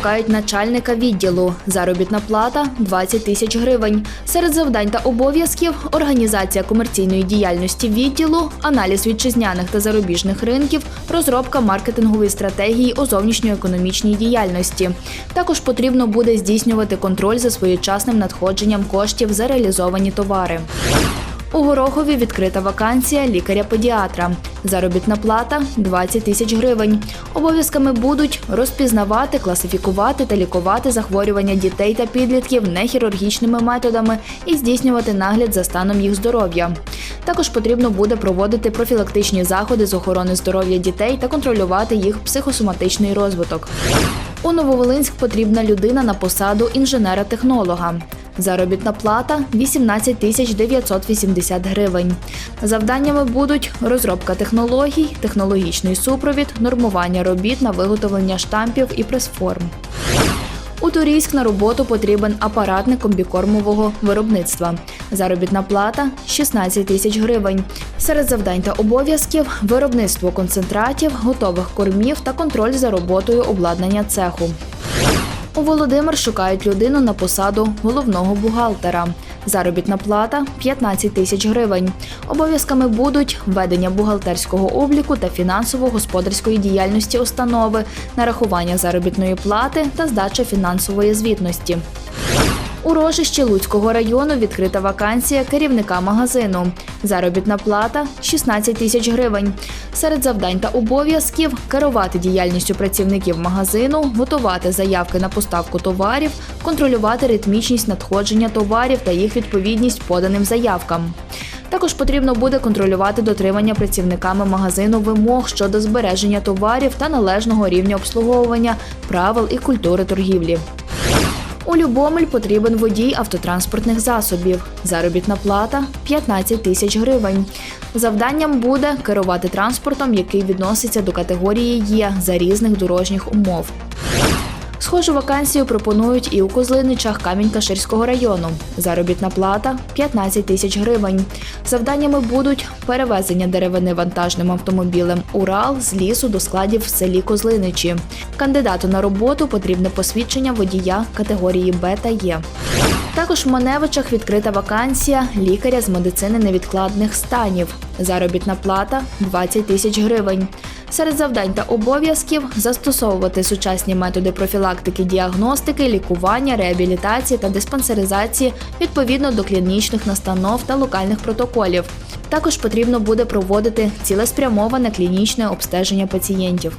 шукають начальника відділу. Заробітна плата 20 тисяч гривень. Серед завдань та обов'язків організація комерційної діяльності відділу, аналіз вітчизняних та зарубіжних ринків, розробка маркетингової стратегії у зовнішньоекономічній діяльності. Також потрібно буде здійснювати контроль за своєчасним надходженням коштів за реалізовані товари. У Горохові відкрита вакансія лікаря-педіатра. Заробітна плата 20 тисяч гривень. Обов'язками будуть розпізнавати, класифікувати та лікувати захворювання дітей та підлітків нехірургічними методами і здійснювати нагляд за станом їх здоров'я. Також потрібно буде проводити профілактичні заходи з охорони здоров'я дітей та контролювати їх психосоматичний розвиток. У Нововолинськ потрібна людина на посаду інженера-технолога. Заробітна плата 18 тисяч 980 гривень. Завданнями будуть розробка технологій, технологічний супровід, нормування робіт на виготовлення штампів і прес-форм. У Турійськ на роботу потрібен апаратник комбікормового виробництва. Заробітна плата 16 тисяч гривень. Серед завдань та обов'язків виробництво концентратів, готових кормів та контроль за роботою обладнання цеху. У Володимир шукають людину на посаду головного бухгалтера. Заробітна плата 15 тисяч гривень. Обов'язками будуть ведення бухгалтерського обліку та фінансово-господарської діяльності установи, нарахування заробітної плати та здача фінансової звітності. У Рожищі Луцького району відкрита вакансія керівника магазину. Заробітна плата 16 тисяч гривень. Серед завдань та обов'язків керувати діяльністю працівників магазину, готувати заявки на поставку товарів, контролювати ритмічність надходження товарів та їх відповідність поданим заявкам. Також потрібно буде контролювати дотримання працівниками магазину вимог щодо збереження товарів та належного рівня обслуговування, правил і культури торгівлі. У Любомель потрібен водій автотранспортних засобів. Заробітна плата 15 тисяч гривень. Завданням буде керувати транспортом, який відноситься до категорії Є за різних дорожніх умов. Схожу вакансію пропонують і у Козлиничах Камінь-Каширського району. Заробітна плата 15 тисяч гривень. Завданнями будуть перевезення деревини вантажним автомобілем Урал з лісу до складів в селі Козлиничі. Кандидату на роботу потрібне посвідчення водія категорії Б та Є. Також в Маневичах відкрита вакансія лікаря з медицини невідкладних станів. Заробітна плата 20 тисяч гривень. Серед завдань та обов'язків застосовувати сучасні методи профілактики, діагностики, лікування, реабілітації та диспансеризації відповідно до клінічних настанов та локальних протоколів. Також потрібно буде проводити цілеспрямоване клінічне обстеження пацієнтів.